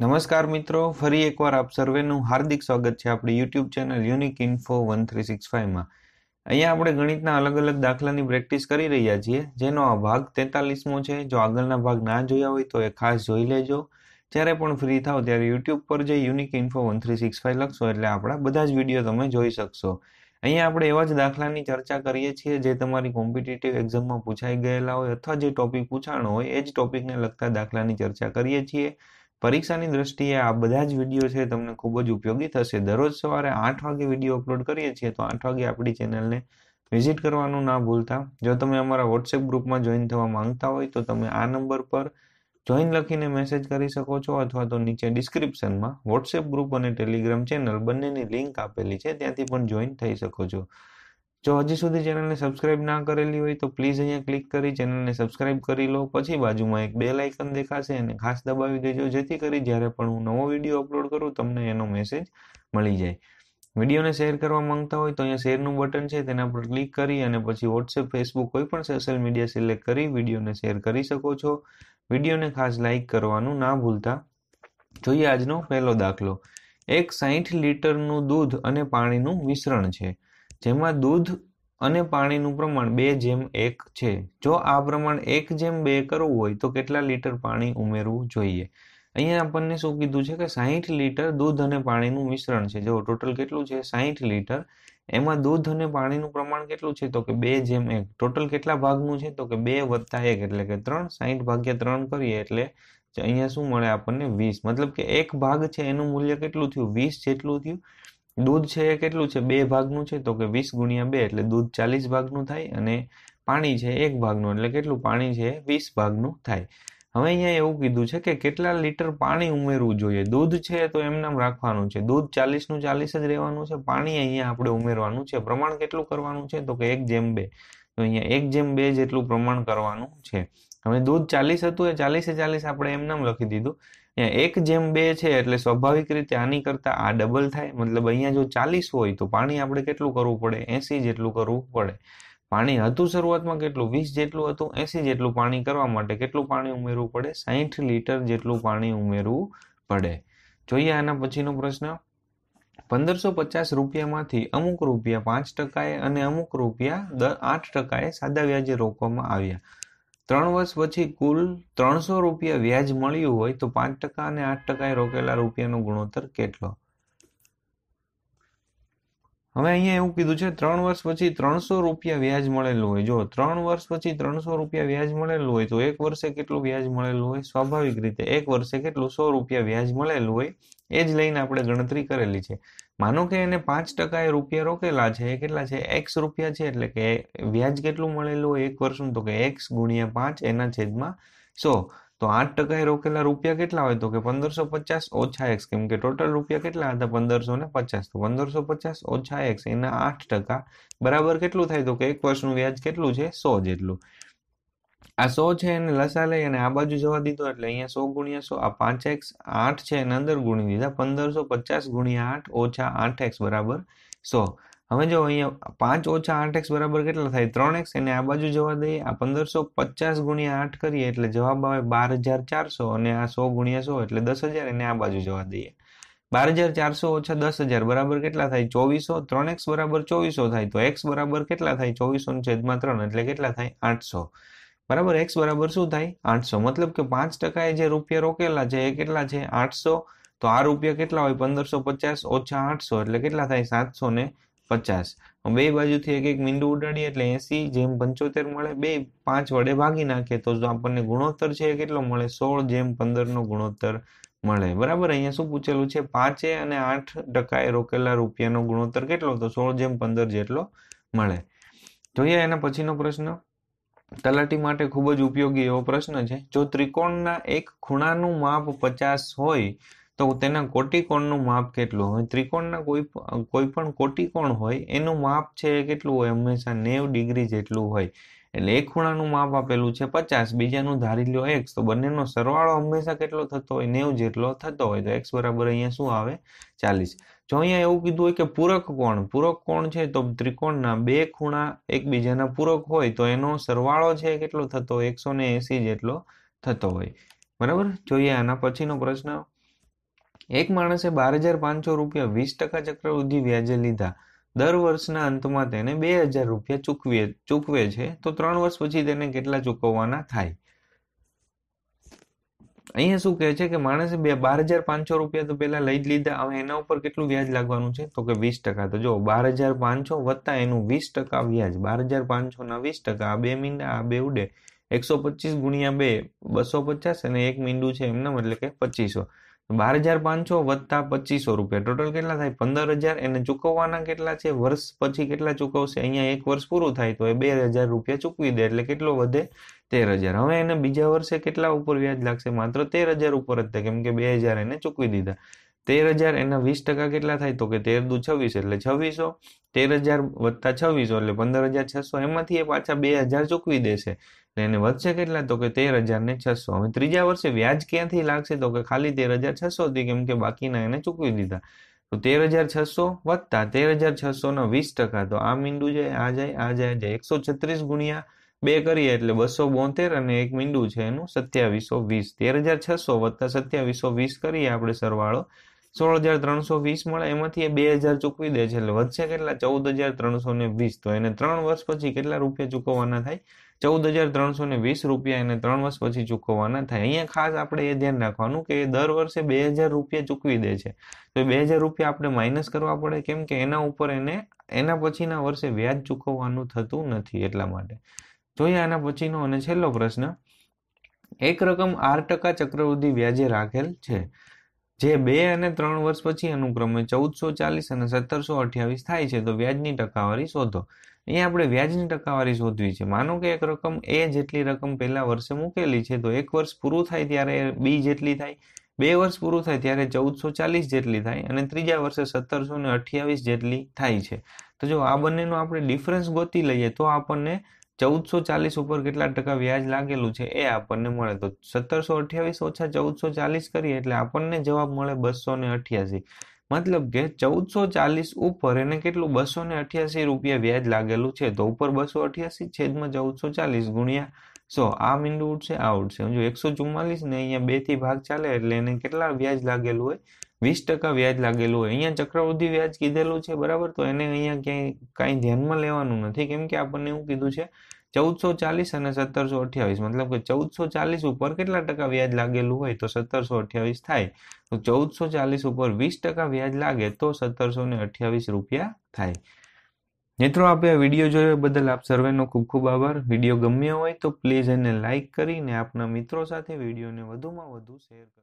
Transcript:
નમસ્કાર મિત્રો, ફરી એકવાર આપ સર્વેનું હાર્દિક સ્વાગત છે આપણી YouTube channel unique info one three six ફાઈવમાં અહીંયા આપણે ગણિતના અલગ અલગ દાખલાની પ્રેક્ટિસ કરી રહ્યા છીએ, જેનો આ ભાગ તેતાલીસમો છે. જો આગળના ભાગ ના જોયા હોય તો એ ખાસ જોઈ લેજો. જ્યારે પણ ફ્રી થાવ ત્યારે યુટ્યુબ પર જે unique info one three six five લખશો એટલે આપણા બધા જ વીડિયો તમે જોઈ શકશો. અહીંયા આપણે એવા જ દાખલાની ચર્ચા કરીએ છીએ જે તમારી કોમ્પિટિટિવ એક્ઝામમાં પૂછાઈ ગયેલા હોય અથવા જે ટોપિક પૂછાણો હોય એ જ ટોપિકને લગતા દાખલાની ચર્ચા કરીએ છીએ. પરીક્ષાની દ્રષ્ટિએ આ બધા જ વીડિયો છે તમને ખૂબ જ ઉપયોગી થશે. દરરોજ સવારે આઠ વાગે વીડિયો અપલોડ કરીએ છીએ તો આઠ વાગે આપણી ચેનલને વિઝિટ કરવાનું ના ભૂલતા. જો તમે અમારા વોટ્સએપ ગ્રુપમાં જોઈન થવા માંગતા હોય તો તમે આ નંબર પર જોઈન લખીને મેસેજ કરી શકો છો અથવા તો નીચે ડિસ્ક્રિપ્શનમાં વોટ્સએપ ગ્રુપ અને ટેલિગ્રામ ચેનલ બંનેની લિંક આપેલી છે. ત્યાંથી પણ જોઈન થઈ શકો છો. જો હજી સુધી ચેનલને સબસ્ક્રાઇબ ના કરેલી હોય તો પ્લીઝ અહીંયા ક્લિક કરી ચેનલને સબસ્ક્રાઇબ કરી લો. પછી બાજુમાં એક બે લાઇકન દેખાશે અને ખાસ દબાવી દેજો, જેથી કરી જ્યારે પણ હું નવો વીડિયો અપલોડ કરું તમને એનો મેસેજ મળી જાય. વિડીયોને શેર કરવા માંગતા હોય તો અહીંયા શેરનું બટન છે, તેના પર ક્લિક કરી અને પછી વોટ્સએપ, ફેસબુક કોઈ પણ સોશિયલ મીડિયા સિલેક્ટ કરી વિડીયોને શેર કરી શકો છો. વિડીયોને ખાસ લાઇક કરવાનું ના ભૂલતા. જોઈએ આજનો પહેલો દાખલો. એક સાહીઠ લીટરનું દૂધ અને પાણીનું મિશ્રણ છે. જેમાં દૂધ અને પાણીનું પ્રમાણ બે જેમ એક છે. જો આ પ્રમાણ એક જેમ બે કરવું હોય તો કેટલા લીટર પાણી ઉમેરવું જોઈએ? અહીંયા આપણને શું કીધું છે કે સાહીઠ લીટર દૂધ અને પાણીનું મિશ્રણ છે. જો ટોટલ કેટલું છે? સાહીઠ લીટર. એમાં દૂધ અને પાણીનું પ્રમાણ કેટલું છે? તો કે બે જેમ એક. ટોટલ કેટલા ભાગનું છે? તો કે બે વત્તા એક એટલે કે ત્રણ. સાહીઠ ભાગ્યા ત્રણ કરીએ એટલે અહીંયા શું મળે આપણને વીસ. મતલબ કે એક ભાગ છે એનું મૂલ્ય કેટલું થયું? વીસ જેટલું થયું. દૂધ છે એ કેટલું છે? બે ભાગનું છે? તો કે વીસ ગુણ્યા બે એટલે દૂધ ચાલીસ ભાગનું થાય અને પાણી છે એક ભાગનું, એટલે કેટલું પાણી છે? વીસ ભાગનું થાય. હવે અહીંયા એવું કીધું છે કે કેટલા લીટર પાણી ઉમેરવું જોઈએ? દૂધ છે તો એમનામ રાખવાનું છે. દૂધ ચાલીસનું ચાલીસ જ રહેવાનું છે. પાણી અહીંયા આપણે ઉમેરવાનું છે. પ્રમાણ કેટલું કરવાનું છે? તો કે એક જેમ બે. તો અહીંયા એક જેમ બે જેટલું પ્રમાણ કરવાનું છે. હવે દૂધ ચાલીસ હતું એ ચાલીસે ચાલીસ આપણે એમનામ લખી દીધું. એક જેમ બે છે એટલે સ્વાભાવિક રીતે આની કરતા આ ડબલ થાય. મતલબ અહીંયા જો ચાલીસ હોય તો પાણી આપણે કેટલું કરવું પડે? એસી જેટલું કરવું પડે. પાણી હતું શરૂઆતમાં કેટલું? વીસ જેટલું હતું. એસી જેટલું પાણી કરવા માટે કેટલું પાણી ઉમેરવું પડે? સાહીઠ લીટર જેટલું પાણી ઉમેરવું પડે. જોઈએ આના પછીનો પ્રશ્ન. પંદરસો પચાસ રૂપિયામાંથી અમુક રૂપિયા પાંચ ટકાએ અને અમુક રૂપિયા આઠ ટકાએ સાદા વ્યાજે રોકવામાં આવ્યા. ત્રણ વર્ષ પછી કુલ ત્રણસો રૂપિયા વ્યાજ મળ્યું હોય તો પાંચ ટકા અને આઠ ટકાએ રોકેલા રૂપિયાનો ગુણોત્તર કેટલો? હવે અહીંયા એવું કીધું છે, ત્રણ વર્ષ પછી ત્રણસો રૂપિયા વ્યાજ મળેલું હોય. જો ત્રણ વર્ષ પછી ત્રણસો રૂપિયા વ્યાજ મળેલું હોય તો એક વર્ષે કેટલું વ્યાજ મળેલું હોય? સ્વાભાવિક રીતે એક વર્ષે કેટલું સો રૂપિયા વ્યાજ મળેલું હોય, એ જ લઈને આપણે ગણતરી કરેલી છે. માનો કે એને પાંચ ટકા એ રૂપિયા રોકેલા છે, એ કેટલા છે? એક્સ રૂપિયા છે, એટલે કે વ્યાજ કેટલું મળેલું એક વર્ષનું? તો કે એક્સ ગુણ્યા પાંચ, એના છેદમાં સો. તો આઠ ટકા એ રોકેલા રૂપિયા કેટલા હોય? તો કે પંદરસો પચાસ ઓછા એક્સ કેમ કે ટોટલ રૂપિયા કેટલા હતા? પંદરસો ને પચાસ. તો પંદરસો પચાસ ઓછા એક્સ એના આઠ ટકા. બરાબર કેટલું થાય? તો કે એક વર્ષનું વ્યાજ કેટલું છે? સો જેટલું. આ સો છે એને લસા લઈ અને આ બાજુ જવા દીધો એટલે અહીંયા સો ગુણ્યા સો, આ પાંચ એક્સ આઠ છે એને અંદર ગુણી દીધા. પંદરસો પચાસ ગુણ્યા આઠ ઓછા આઠ એક્સ બરાબર સો. હવે જો અહીંયા પાંચ ઓછા આઠ એક્સ બરાબર કેટલા થાય? ત્રણ એક્સ એને આ બાજુ જવા દઈએ. આ પંદરસો પચાસ ગુણ્યા આઠ કરીએ એટલે જવાબ આવે બાર હજાર ચારસો અને આ સો ગુણ્યા સો એટલે દસ હજાર એને આ બાજુ જવા દઈએ. બાર હજાર ચારસો ઓછા દસ હજાર બરાબર કેટલા થાય? ચોવીસો. ત્રણ એક્સ બરાબર ચોવીસો થાય તો એક્સ બરાબર કેટલા થાય? ચોવીસો છેદમાં ત્રણ એટલે કેટલા થાય? આઠસો. બરાબર? એક્સ બરાબર શું થાય? આઠસો. મતલબ કે પાંચ ટકાએ જે રૂપિયા રોકેલા છે, એ કેટલા છે? આઠસો. તો આ રૂપિયા કેટલા હોય? પંદરસો પચાસ ઓછા આઠસો. એટલે કેટલા થાય? સાતસો ને પચાસ. બે બાજુથી એક એક મીંડું ઉડાડીએ એટલે એસી, જેમ પંચોતેર મળે, બે પાંચ વડે ભાગી નાખીએ તો આપણને ગુણોત્તર છે, એ કેટલો મળે? સોળ, જેમ પંદરનો ગુણોત્તર મળે. બરાબર? અહીંયા શું પૂછેલું છે? પાંચે અને આઠ ટકાએ રોકેલા રૂપિયાનો ગુણોત્તર કેટલો? તો સોળ, જેમ પંદર જેટલો મળે. જોઈએ એના પછીનો પ્રશ્ન. તલાટી માટે ખૂબ જ ઉપયોગી એવો પ્રશ્ન છે. જો ત્રિકોણના એક ખૂણાનું માપ પચાસ હોય, તો તેના કોટિકોણનું માપ કેટલું હોય? ત્રિકોણના કોઈ કોઈ પણ કોટિકોણ હોય, એનું માપ છે એ કેટલું હોય? હંમેશા નેવ ડિગ્રી જેટલું હોય. એટલે એક ખૂણાનું માપ આપેલું છે પચાસ, બીજાનું ધારી લો એક્સ. તો બંનેનો સરવાળો હંમેશા કેટલો થતો હોય? નેવ જેટલો થતો હોય. તો એક્સ બરાબર અહીંયા શું આવે? ચાલીસ. જો અહીંયા એવું કીધું હોય કે પૂરક કોણ? પૂરક કોણ છે? તો ત્રિકોણના બે ખૂણા એકબીજાના પૂરક હોય તો એનો સરવાળો છે કેટલો થતો એકસો ને એસી જેટલો થતો હોય. બરાબર? જોઈએ આના પછીનો પ્રશ્ન. એક માણસે બાર હજાર પાંચસો રૂપિયા વીસ ટકા ચક્રવૃદ્ધિ વ્યાજે લીધા. દર વર્ષના અંતમાં તેને બે હજાર રૂપિયા ચૂકવે ચૂકવે છે, તો ત્રણ વર્ષ પછી તેને કેટલા ચૂકવવાના થાય? અહીંયા શું કહે છે કે માણસે બે, બાર હજાર પાંચસો રૂપિયા તો પહેલા લઈ જ લીધા. હવે એના ઉપર કેટલું વ્યાજ લાગવાનું છે? તો કે વીસ ટકા. તો જો, બાર હજાર પાંચસો વત્તા એનું વીસ ટકા વ્યાજ. બાર હજાર પાંચસો ના વીસ ટકા. આ બે મીંડા, આ બે ઉડે. એકસો પચીસ ગુણ્યા બે, બસો પચાસ અને એક મીંડું છે એમના એટલે કે પચીસો. બાર હજાર પાંચસો વત્તા પચીસો રૂપિયા. ટોટલ કેટલા થાય? પંદર હજાર. એને ચૂકવવાના કેટલા છે? વર્ષ પછી કેટલા ચૂકવશે? અહીંયા એક વર્ષ પૂરું થાય તો એ બે હજાર રૂપિયા ચૂકવી દે, એટલે કેટલો વધે? તેર હજાર. હવે એને બીજા વર્ષે કેટલા ઉપર વ્યાજ લાગશે? માત્ર તેર હજાર ઉપર જ થાય, કેમ કે બે હજાર એને ચૂકવી દીધા. તેર હજાર એના વીસ ટકા કેટલા થાય? તો કે તેર દુ છવ્વીસ, એટલે છવ્વીસો. તેર હજાર વત્તા છવ્વીસો, એટલે પંદર હજાર છસો. એમાંથી એ પાછા બે હજાર ચૂકવી દેશે. એને વધશે કેટલા? તો કે તેર હજાર ને છસો. હવે ત્રીજા વર્ષે વ્યાજ ક્યાંથી લાગશે? તો કે ખાલી તેર હજાર છસો થી, કેમ કે બાકીના એને ચૂકવી દીધા. તો તેર હજાર છસો વત્તા તેર હજાર છસો ના વીસ ટકા. તો આ મીંડું જાય આ જાય આ જાય જાય. એકસો છત્રીસ ગુણ્યા બે કરીએ એટલે બસો બોતેર અને એક મીંડું છે એનું સત્યાવીસો વીસ. તેર હજાર છસો વત્તા સત્યાવીસો વીસ કરીએ આપણે સરવાળો. સોળ હજાર ત્રણસો વીસ મળે, એમાંથી એ બે હજાર ચૂકવી દે છે. એટલે વધશે કેટલા? ચૌદ હજાર ત્રણસો ને વીસ. તો એને ત્રણ વર્ષ પછી કેટલા રૂપિયા ચૂકવવાના થાય? ચૌદ હજાર ત્રણસો ને વીસ રૂપિયા એને ત્રણ વર્ષ પછી ચૂકવવાના થાય. અહીંયા ખાસ આપણે એ ધ્યાન રાખવાનું કે દર વર્ષે બે હજાર રૂપિયા ચૂકવી દે છે. તો બે હજાર રૂપિયા આપણે માઇનસ કરવા પડે કેમ કે એના ઉપર એને, એના પછીના વર્ષે વ્યાજ ચૂકવવાનું થતું નથી એટલા માટે. જોઈએ આના પછીનો અને છેલ્લો પ્રશ્ન. એક રકમ આઠ ટકા ચક્રવૃદ્ધિ વ્યાજે રાખેલ છે. જે બે અને ત્રણ વર્ષ પછી અનુક્રમે ચૌદસો ચાલીસ અને સત્તરસો અઠ્યાવીસ થાય છે, તો વ્યાજની ટકાવારી શોધો. અહીંયા આપણે વ્યાજની ટકાવારી શોધવી છે. માનો કે એક રકમ એ જેટલી રકમ પહેલા વર્ષે મૂકેલી છે, તો એક વર્ષ પૂરું થાય ત્યારે બી જેટલી થાય, બે વર્ષ પૂરું થાય ત્યારે ચૌદસો ચાલીસ જેટલી થાય અને ત્રીજા વર્ષે સત્તરસો ને અઠ્યાવીસ જેટલી થાય છે. તો જો આ બંનેનો આપણે ડિફરન્સ ગોતી લઈએ, તો આપણને ચૌદસો ચાલીસ ઉપર કેટલા ટકા વ્યાજ લાગેલું છે એ આપણને મળે. તો સત્તરસો અઠ્યાવીસ ઓછા ચૌદસો ચાલીસ કરીએ એટલે આપણને જવાબ મળે બસો ને અઠ્યાસી. મતલબ કે ચૌદસો ચાલીસ ઉપર એને કેટલું? બસો ને અઠ્યાસી રૂપિયા વ્યાજ લાગેલું છે. તો ઉપર બસો અઠ્યાસી છેદમાં ચૌદસો ચાલીસ ગુણ્યા સો આ મીંડું ઉઠશે આ ઉડશે જો એકસો ચુમ્માલીસ ને અહીંયા બેથી ભાગ ચાલે એટલે એને કેટલા વ્યાજ લાગેલું હોય? વીસ ટકા વ્યાજ લાગેલું હોય. અહીંયા ચક્રવૃદ્ધિ વ્યાજ કીધેલું છે, બરાબર? તો એને અહીંયા ક્યાંય, કાંઈ ધ્યાનમાં લેવાનું નથી. કેમ કે આપણને એવું કીધું છે, ચૌદસો ચાલીસ અને સત્તરસો અઠ્યાવીસ. મતલબ કે ચૌદસો ચાલીસ ઉપર કેટલા ટકા વ્યાજ લાગેલું હોય? તો સત્તરસો અઠ્યાવીસ થાય. તો ચૌદસો ચાલીસ ઉપર વીસ ટકા વ્યાજ લાગે તો સત્તરસો ને અઠ્યાવીસ રૂપિયા થાય. મિત્રો, આપે આ વીડિયો જોયો બદલ આપ સર્વેનો ખૂબ ખૂબ આભાર. વીડિયો ગમ્યો હોય તો પ્લીઝ એને લાઇક કરીને આપના મિત્રો સાથે વિડીયોને વધુમાં વધુ શેર કરો.